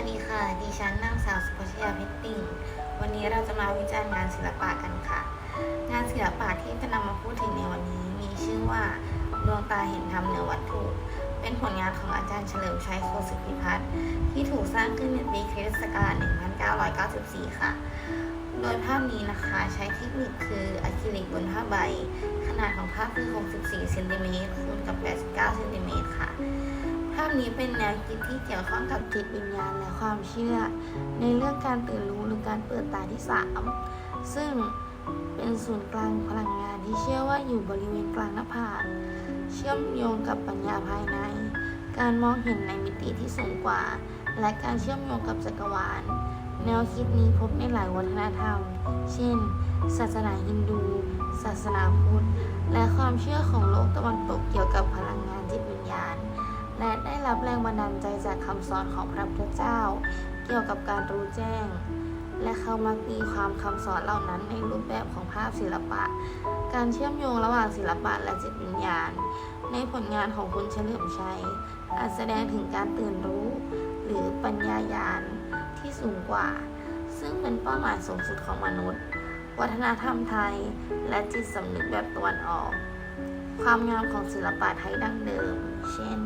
วัสดีค่ะ ดิฉันนางสาวสุภชยาเพชรติ่ง วันนี้เราจะมาวิจารณ์งานศิลปะกันค่ะ งานศิลปะที่จะนำมาพูดถึงในวันนี้ มีชื่อว่าดวงตาเห็นธรรมเหนือวัตถุ เป็นผลงานของอาจารย์เฉลิมชัยโคสิภิพิพัฒน์ที่ถูกสร้างขึ้นในปีคริสต์ศักราช1994 ค่ะ โดยภาพนี้นะคะใช้เทคนิคคืออะคริลิกบนผ้าใบ ขนาดของภาพคือ 64เซนติเมตรคูณกับ 89เซนติเมตรค่ะ ภาพนี้เป็นแนวคิดที่เกี่ยวข้องกับจิตวิญญาณและความเชื่อ ในเรื่องการตื่นรู้หรือการเปิดตาที่ 3 ซึ่งเป็นศูนย์กลางพลังงานที่เชื่อว่าอยู่บริเวณกลางหน้าผากเชื่อมโยงกับปัญญาภายใน การมองเห็นในมิติที่สูงกว่า และการเชื่อมโยงกับจักรวาล แนวคิดนี้พบในหลายวัฒนธรรม เช่น ศาสนาฮินดู ศาสนาพุทธ และความเชื่อของโลกตะวันตกเกี่ยวกับพลังงานจิตวิญญาณ และได้รับแรงบันดาลใจจากคำสอนของพระพุทธเจ้า เกี่ยวกับการรู้แจ้ง และเขามักตีความคำสอนเหล่านั้นในรูปแบบของภาพศิลปะ การเชื่อมโยงระหว่างศิลปะและจิตวิญญาณ ในผลงานของคุณเฉลิมชัยอาจแสดงถึงการตื่นรู้ หรือปัญญายาณที่สูงกว่า ซึ่งเป็นเป้าหมายสูงสุดของมนุษย์ วัฒนธรรมไทย และจิตสำนึกแบบตะวันออก ความงามของศิลปะไทยดั้งเดิม เช่น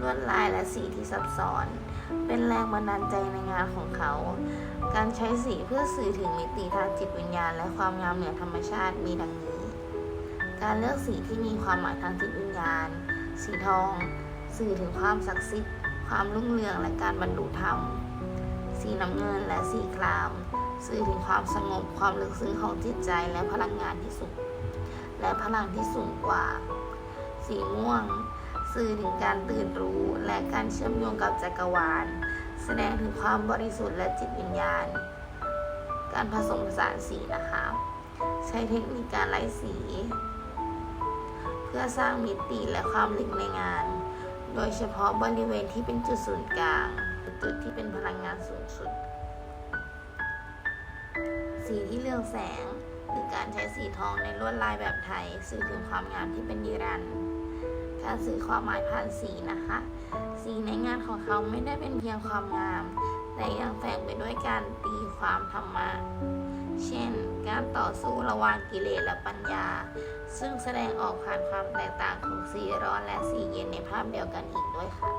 ลวดลายและสีที่ซับซ้อน เป็นแรงบันดาลใจในงานของเขา การใช้สีเพื่อสื่อถึงมิติทางจิตวิญญาณ และความงามเหนือธรรมชาติมีดังนี้ การเลือกสีที่มีความหมายทางจิตวิญญาณ สีทอง สื่อถึงความศักดิ์สิทธิ์ ความรุ่งเรืองและการบรรลุธรรม สีน้ำเงินและสีคราม สื่อถึงความสงบ ความลึกซึ้งของจิตใจและพลังงานที่สูงและพลังที่สูงกว่า สีม่วง สื่อถึงการตื่นรู้และการเชื่อมโยงกับจักรวาล แสดงถึงความบริสุทธิ์และจิตวิญญาณ การผสมผสานสีนะคะ ใช้เทคนิคการไล่สี เพื่อสร้างมิติและความลึกในงาน โดยเฉพาะบริเวณที่เป็นจุดศูนย์กลาง จุดที่เป็นพลังงานสูงสุด สีที่เรืองแสงหรือการใช้สีทองในลวดลายแบบไทย สื่อถึงความงามที่เป็นนิรันดร์ การสื่อความหมายผ่านสีนะคะ สีในงานของเขาไม่ได้เป็นเพียงความงาม แต่ยังแฝงไปด้วยการตีความธรรมะ เช่น การต่อสู้ระหว่างกิเลสและปัญญา ซึ่งแสดงออกผ่านความแตกต่างของสีร้อนและสีเย็นในภาพเดียวกันอีกด้วยค่ะ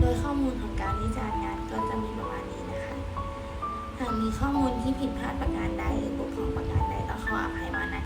โดยข้อมูลของการวิจารณ์งานก็จะมีประมาณนี้นะคะหากมีข้อมูลที่ผิดพลาดประการใดหรือบกพร่องประการใดต้องขออภัยมาณ